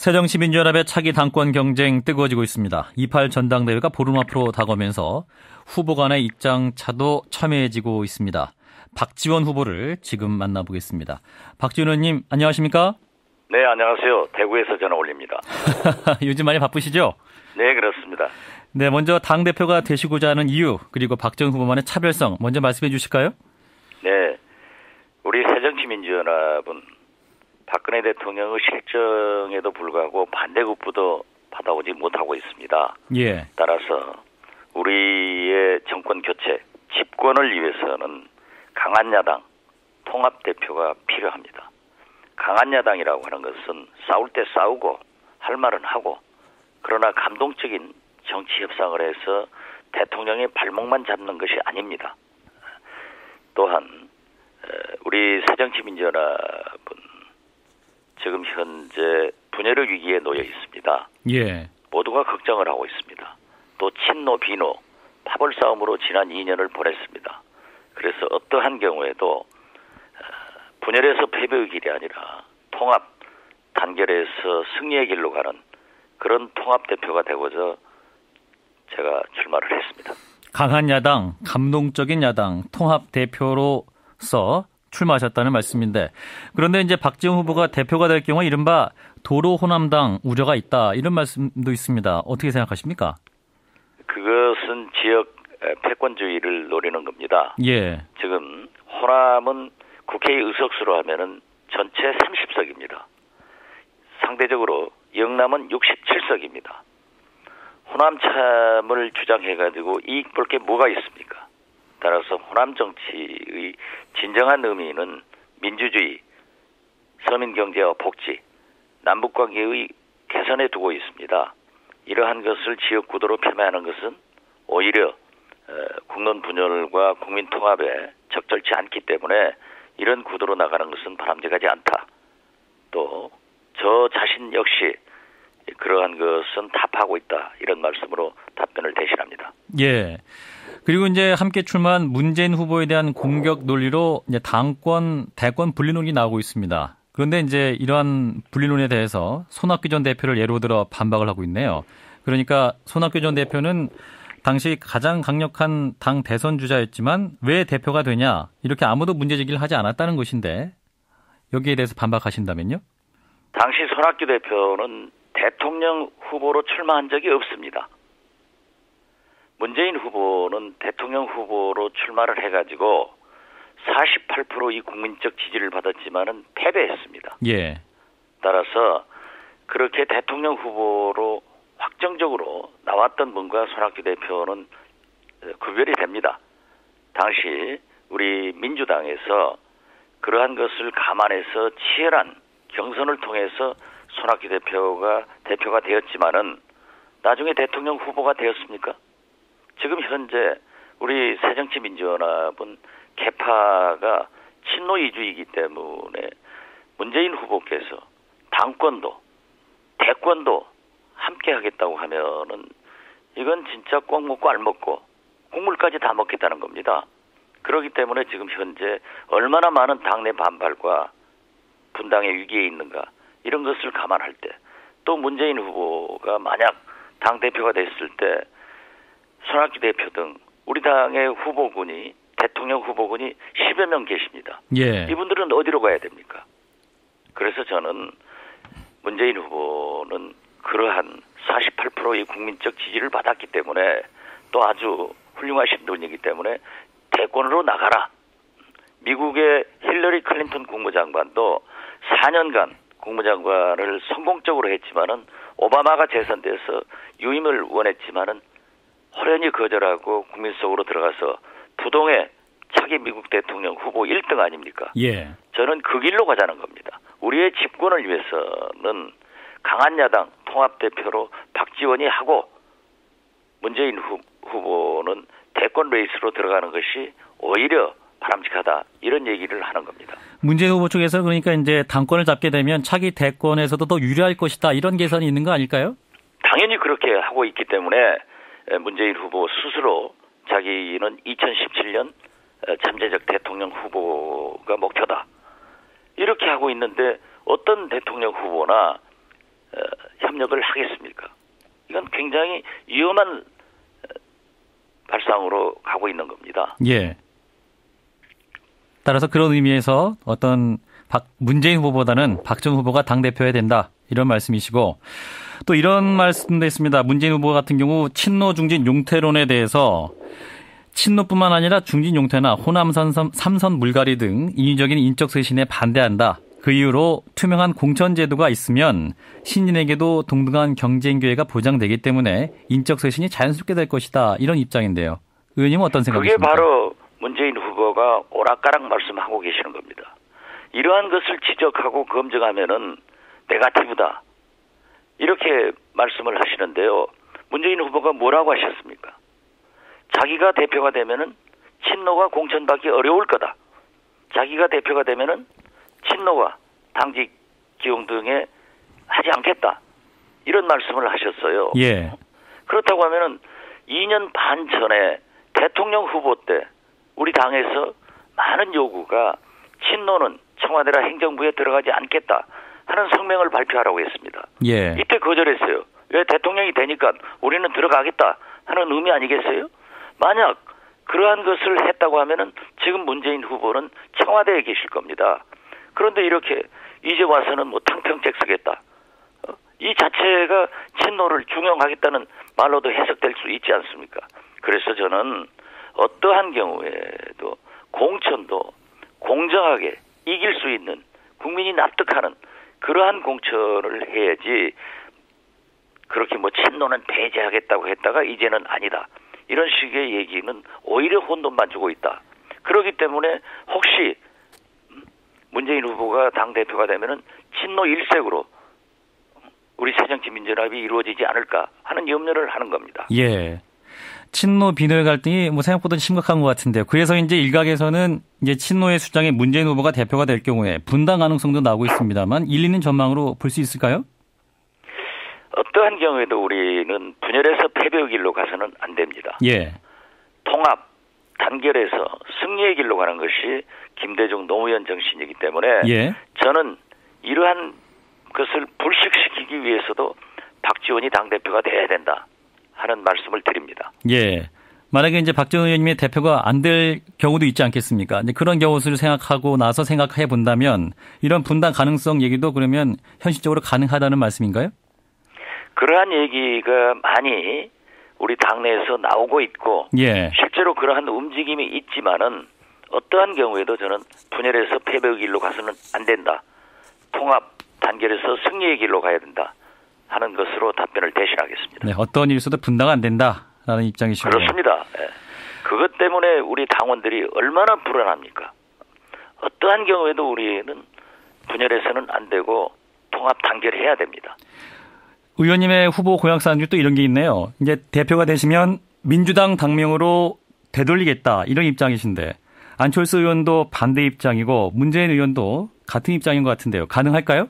새정치민주연합의 차기 당권 경쟁 뜨거워지고 있습니다. 28 전당대회가 보름 앞으로 다가오면서 후보 간의 입장 차도 첨예해지고 있습니다. 박지원 후보를 지금 만나보겠습니다. 박지원 의원님 안녕하십니까? 네, 안녕하세요. 대구에서 전화 올립니다. 요즘 많이 바쁘시죠? 네, 그렇습니다. 네, 먼저 당 대표가 되시고자 하는 이유, 그리고 박지원 후보만의 차별성 먼저 말씀해 주실까요? 네, 우리 새정치민주연합은 박근혜 대통령의 실정에도 불구하고 반대급부도 받아오지 못하고 있습니다. 예. 따라서 우리의 정권 교체, 집권을 위해서는 강한 야당, 통합 대표가 필요합니다. 강한 야당이라고 하는 것은 싸울 때 싸우고 할 말은 하고 그러나 감동적인 정치 협상을 해서 대통령의 발목만 잡는 것이 아닙니다. 또한 우리 새정치민주연합은 지금 현재 분열의 위기에 놓여 있습니다. 예. 모두가 걱정을 하고 있습니다. 또 친노 비노 파벌 싸움으로 지난 2년을 보냈습니다. 그래서 어떠한 경우에도 어, 분열에서 패배의 길이 아니라 통합 단결해서 승리의 길로 가는 그런 통합 대표가 되고자 제가 출마를 했습니다. 강한 야당, 감동적인 야당, 통합 대표로서 출마하셨다는 말씀인데 그런데 이제 박지원 후보가 대표가 될 경우 이른바 도로 호남당 우려가 있다 이런 말씀도 있습니다. 어떻게 생각하십니까? 그것은 지역 패권주의를 노리는 겁니다. 예. 지금 호남은 국회 의석수로 하면은 전체 30석입니다. 상대적으로 영남은 67석입니다. 호남 참을 주장해가지고 이익 볼 게 뭐가 있습니까? 따라서 호남 정치의 진정한 의미는 민주주의, 서민 경제와 복지, 남북 관계의 개선에 두고 있습니다. 이러한 것을 지역 구도로 폄하하는 것은 오히려 국론 분열과 국민 통합에 적절치 않기 때문에 이런 구도로 나가는 것은 바람직하지 않다. 또 저 자신 역시 그러한 것은 답하고 있다. 이런 말씀으로 답변을 대신합니다. 예. 그리고 이제 함께 출마한 문재인 후보에 대한 공격 논리로 이제 당권 대권 분리론이 나오고 있습니다. 그런데 이제 이러한 분리론에 대해서 손학규 전 대표를 예로 들어 반박을 하고 있네요. 그러니까 손학규 전 대표는 당시 가장 강력한 당 대선 주자였지만 왜 대표가 되냐 이렇게 아무도 문제 제기를 하지 않았다는 것인데 여기에 대해서 반박하신다면요? 당시 손학규 대표는 대통령 후보로 출마한 적이 없습니다. 문재인 후보는 대통령 후보로 출마를 해가지고 48%의 국민적 지지를 받았지만은 패배했습니다. 예. 따라서 그렇게 대통령 후보로 확정적으로 나왔던 분과 손학규 대표는 구별이 됩니다. 당시 우리 민주당에서 그러한 것을 감안해서 치열한 경선을 통해서 손학규 대표가 대표가 되었지만은 나중에 대통령 후보가 되었습니까? 지금 현재 우리 새정치민주연합은 개파가 친노 이주이기 때문에 문재인 후보께서 당권도 대권도 함께 하겠다고 하면은 이건 진짜 꼭 먹고 알 먹고 국물까지 다 먹겠다는 겁니다. 그렇기 때문에 지금 현재 얼마나 많은 당내 반발과 분당의 위기에 있는가 이런 것을 감안할 때 또 문재인 후보가 만약 당 대표가 됐을 때 손학규 대표 등 우리 당의 후보군이 대통령 후보군이 10여 명 계십니다. 예. 이분들은 어디로 가야 됩니까? 그래서 저는 문재인 후보는 그러한 48%의 국민적 지지를 받았기 때문에 또 아주 훌륭하신 분이기 때문에 대권으로 나가라. 미국의 힐러리 클린턴 국무장관도 4년간 국무장관을 성공적으로 했지만은 오바마가 재선돼서 유임을 원했지만은 호련히 거절하고 국민 속으로 들어가서 부동의 차기 미국 대통령 후보 1등 아닙니까? 예. 저는 그 길로 가자는 겁니다. 우리의 집권을 위해서는 강한 야당 통합 대표로 박지원이 하고 문재인 후, 후보는 대권 레이스로 들어가는 것이 오히려 바람직하다 이런 얘기를 하는 겁니다. 문재인 후보 쪽에서 그러니까 이제 당권을 잡게 되면 차기 대권에서도 더 유리할 것이다 이런 계산이 있는 거 아닐까요? 당연히 그렇게 하고 있기 때문에 문재인 후보 스스로 자기는 2017년 잠재적 대통령 후보가 목표다 이렇게 하고 있는데 어떤 대통령 후보나 어, 협력을 하겠습니까? 이건 굉장히 위험한 어, 발상으로 가고 있는 겁니다. 예. 따라서 그런 의미에서 어떤 박 문재인 후보보다는 박정 후보가 당 대표해야 된다 이런 말씀이시고 또 이런 말씀도 있습니다. 문재인 후보 같은 경우 친노 중진 용태론에 대해서 친노뿐만 아니라 중진 용태나 호남 삼선, 삼선 물갈이 등 인위적인 인적 쇄신에 반대한다. 그 이유로 투명한 공천 제도가 있으면 신인에게도 동등한 경쟁 기회가 보장되기 때문에 인적 쇄신이 자연스럽게 될 것이다. 이런 입장인데요. 의원님은 어떤 생각이십니까? 그게 바로 문재인 후보가 오락가락 말씀하고 계시는 겁니다. 이러한 것을 지적하고 검증하면은 네가티브다. 이렇게 말씀을 하시는데요. 문재인 후보가 뭐라고 하셨습니까? 자기가 대표가 되면은 친노가 공천받기 어려울 거다. 자기가 대표가 되면은 친노가 당직 기용 등에 하지 않겠다. 이런 말씀을 하셨어요. 예. 그렇다고 하면은 2년 반 전에 대통령 후보 때 우리 당에서 많은 요구가 친노는 청와대라 행정부에 들어가지 않겠다 하는 성명을 발표하라고 했습니다. 예. 이때 거절했어요. 왜 대통령이 되니까 우리는 들어가겠다 하는 의미 아니겠어요? 만약 그러한 것을 했다고 하면은 지금 문재인 후보는 청와대에 계실 겁니다. 그런데 이렇게 이제 와서는 뭐 탕평책 쓰겠다. 어? 이 자체가 친노를 중용하겠다는 말로도 해석될 수 있지 않습니까? 그래서 저는 어떠한 경우에도 공천도 공정하게 이길 수 있는 국민이 납득하는 그러한 공천을 해야지 그렇게 뭐 친노는 배제하겠다고 했다가 이제는 아니다. 이런 식의 얘기는 오히려 혼돈만 주고 있다. 그렇기 때문에 혹시 문재인 후보가 당 대표가 되면은 친노 일색으로 우리 새정치 민주연합이 이루어지지 않을까 하는 염려를 하는 겁니다. 예. 친노 비노의 갈등이 뭐 생각보다 심각한 것 같은데요. 그래서 이제 일각에서는 이제 친노의 수장에 문재인 후보가 대표가 될 경우에 분당 가능성도 나오고 있습니다만 일리는 전망으로 볼 수 있을까요? 어떠한 경우에도 우리는 분열해서 패배의 길로 가서는 안 됩니다. 예. 통합, 단결해서 승리의 길로 가는 것이 김대중 노무현 정신이기 때문에 예. 저는 이러한 것을 불식시키기 위해서도 박지원이 당대표가 돼야 된다 하는 말씀을 드립니다. 예. 만약에 이제 박정희 의원님의 대표가 안 될 경우도 있지 않겠습니까? 이제 그런 경우를 생각하고 나서 생각해 본다면 이런 분당 가능성 얘기도 그러면 현실적으로 가능하다는 말씀인가요? 그러한 얘기가 많이 우리 당내에서 나오고 있고 예. 실제로 그러한 움직임이 있지만은 어떠한 경우에도 저는 분열해서 패배의 길로 가서는 안 된다. 통합 단결해서 승리의 길로 가야 된다. 하는 것으로 답변을 대신하겠습니다. 네, 어떤 일에서도 분당 안 된다라는 입장이시고요. 그렇습니다. 예. 그것 때문에 우리 당원들이 얼마나 불안합니까? 어떠한 경우에도 우리는 분열해서는 안 되고 통합 단결해야 됩니다. 의원님의 후보 공약 사항 중에 또 이런 게 있네요. 이제 대표가 되시면 민주당 당명으로 되돌리겠다 이런 입장이신데 안철수 의원도 반대 입장이고 문재인 의원도 같은 입장인 것 같은데요. 가능할까요?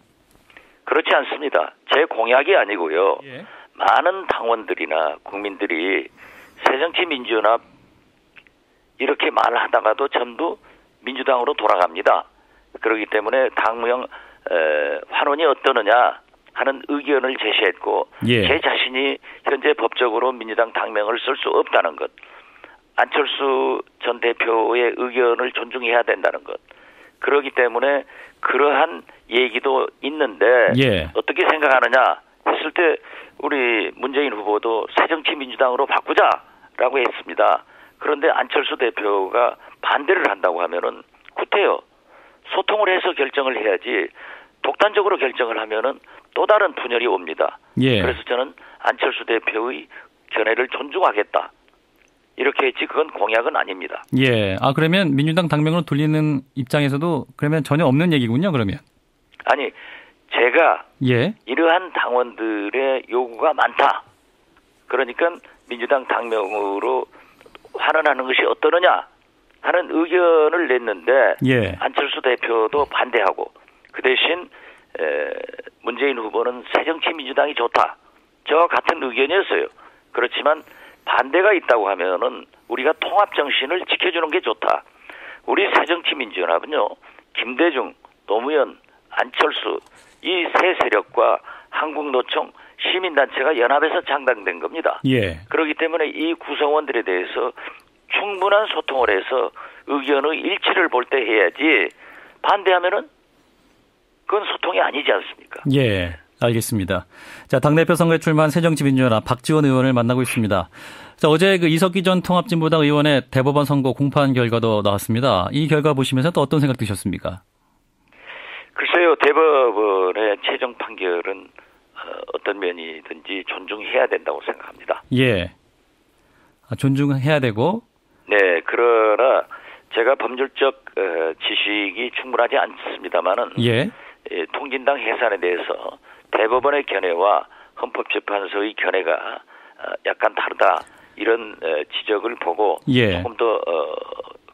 그렇지 않습니다. 제 공약이 아니고요. 예. 많은 당원들이나 국민들이 새정치민주연합 이렇게 말하다가도 전부 민주당으로 돌아갑니다. 그렇기 때문에 에, 환원이 어떠느냐 하는 의견을 제시했고 예. 제 자신이 현재 법적으로 민주당 당명을 쓸 수 없다는 것 안철수 전 대표의 의견을 존중해야 된다는 것 그러기 때문에 그러한 얘기도 있는데 예. 어떻게 생각하느냐 했을 때 우리 문재인 후보도 새정치 민주당으로 바꾸자라고 했습니다. 그런데 안철수 대표가 반대를 한다고 하면은 구태여 소통을 해서 결정을 해야지 독단적으로 결정을 하면은 또 다른 분열이 옵니다. 예. 그래서 저는 안철수 대표의 견해를 존중하겠다. 이렇게 했지 그건 공약은 아닙니다. 예. 아 그러면 민주당 당명으로 돌리는 입장에서도 그러면 전혀 없는 얘기군요. 그러면. 아니 제가 예. 이러한 당원들의 요구가 많다. 그러니까 민주당 당명으로 환원하는 것이 어떠느냐 하는 의견을 냈는데 예. 안철수 대표도 반대하고 그 대신 에, 문재인 후보는 새정치 민주당이 좋다. 저와 같은 의견이었어요. 그렇지만 반대가 있다고 하면은 우리가 통합 정신을 지켜주는 게 좋다. 우리 새정치민주연합은요 김대중, 노무현, 안철수 이 세 세력과 한국노총 시민단체가 연합해서 창당된 겁니다. 예. 그렇기 때문에 이 구성원들에 대해서 충분한 소통을 해서 의견의 일치를 볼 때 해야지 반대하면은 그건 소통이 아니지 않습니까? 예. 알겠습니다. 자, 당대표 선거에 출마한 새정치민주연합 박지원 의원을 만나고 있습니다. 자, 어제 그 이석기 전 통합진보당 의원의 대법원 선거 공판 결과도 나왔습니다. 이 결과 보시면서 또 어떤 생각 드셨습니까? 글쎄요, 대법원의 최종 판결은 어, 떤 면이든지 존중해야 된다고 생각합니다. 예. 아, 존중해야 되고. 네, 그러나 제가 법률적 어, 지식이 충분하지 않습니다만은 예. 예, 통진당 해산에 대해서 대법원의 견해와 헌법재판소의 견해가 어, 약간 다르다 이런 어, 지적을 보고 예. 조금 더 어,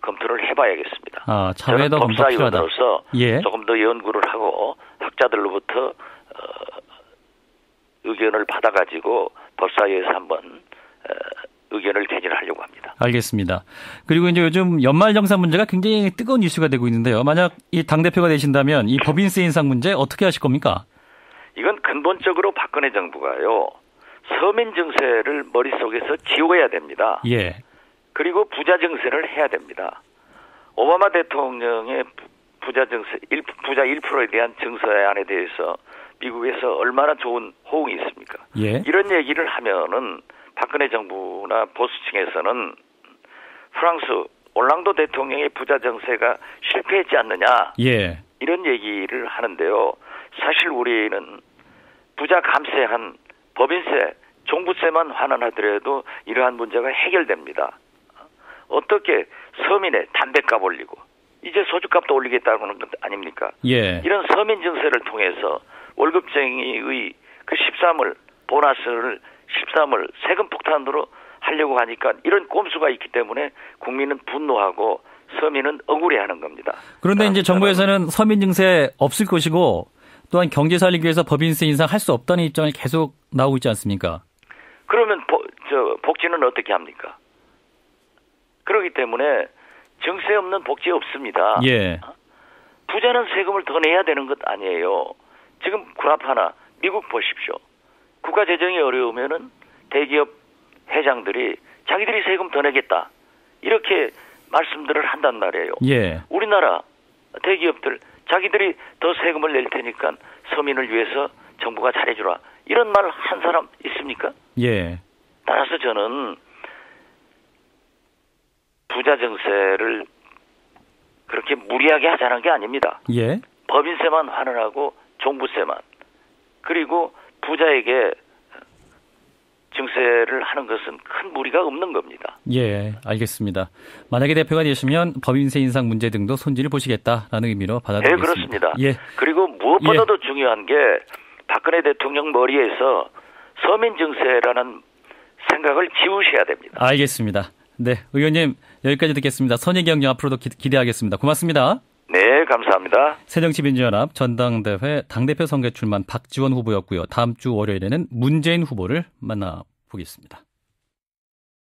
검토를 해봐야겠습니다. 아, 저는. 법사위원으로서 예. 조금 더 연구를 하고 학자들로부터 어, 의견을 받아가지고 법사위에서 한번 어, 의견을 개진하려고 합니다. 알겠습니다. 그리고 이제 요즘 연말정산 문제가 굉장히 뜨거운 이슈가 되고 있는데요. 만약 이 당대표가 되신다면 이 법인세 인상 문제 어떻게 하실 겁니까? 이건 근본적으로 박근혜 정부가요 서민 증세를 머릿속에서 지워야 됩니다. 예. 그리고 부자 증세를 해야 됩니다. 오바마 대통령의 부- 부자 증세, 일- 부자 1%에 대한 증세안에 대해서 미국에서 얼마나 좋은 호응이 있습니까? 예. 이런 얘기를 하면은 박근혜 정부나 보수층에서는 프랑스 올랑도 대통령의 부자 정세가 실패했지 않느냐 예. 이런 얘기를 하는데요. 사실 우리는 부자 감세한 법인세, 종부세만 환원하더라도 이러한 문제가 해결됩니다. 어떻게 서민의 담배값 올리고 이제 소주값도 올리겠다는 것 아닙니까? 예. 이런 서민 증세를 통해서 월급쟁이의 그 13을 보너스를 13을 세금 폭탄으로 하려고 하니까 이런 꼼수가 있기 때문에 국민은 분노하고 서민은 억울해하는 겁니다. 그런데 이제 정부에서는 서민 증세 없을 것이고 또한 경제 살리기 위해서 법인세 인상 할 수 없다는 입장을 계속 나오고 있지 않습니까? 그러면 보, 저 복지는 어떻게 합니까? 그렇기 때문에 증세 없는 복지 없습니다. 예. 부자는 세금을 더 내야 되는 것 아니에요. 지금 구랍 하나 미국 보십시오. 국가 재정이 어려우면은 대기업 회장들이 자기들이 세금 더 내겠다 이렇게 말씀들을 한단 말이에요. 예. 우리나라 대기업들 자기들이 더 세금을 낼 테니까 서민을 위해서 정부가 잘해주라 이런 말 한 사람 있습니까? 예. 따라서 저는 부자 증세를 그렇게 무리하게 하자는 게 아닙니다. 예. 법인세만 환원하고 종부세만 그리고 부자에게 증세를 하는 것은 큰 무리가 없는 겁니다. 예, 알겠습니다. 만약에 대표가 되시면 법인세 인상 문제 등도 손질을 보시겠다라는 의미로 네, 받아들이겠습니다. 그렇습니다. 예, 그리고 무엇보다도 중요한 게 박근혜 대통령 머리에서 서민 증세라는 생각을 지우셔야 됩니다. 알겠습니다. 네, 의원님 여기까지 듣겠습니다. 선의경영 앞으로도 기, 기대하겠습니다. 고맙습니다. 네, 감사합니다. 새정치민주연합 전당대회 당대표 선거에 출마한 박지원 후보였고요. 다음 주 월요일에는 문재인 후보를 만나보겠습니다.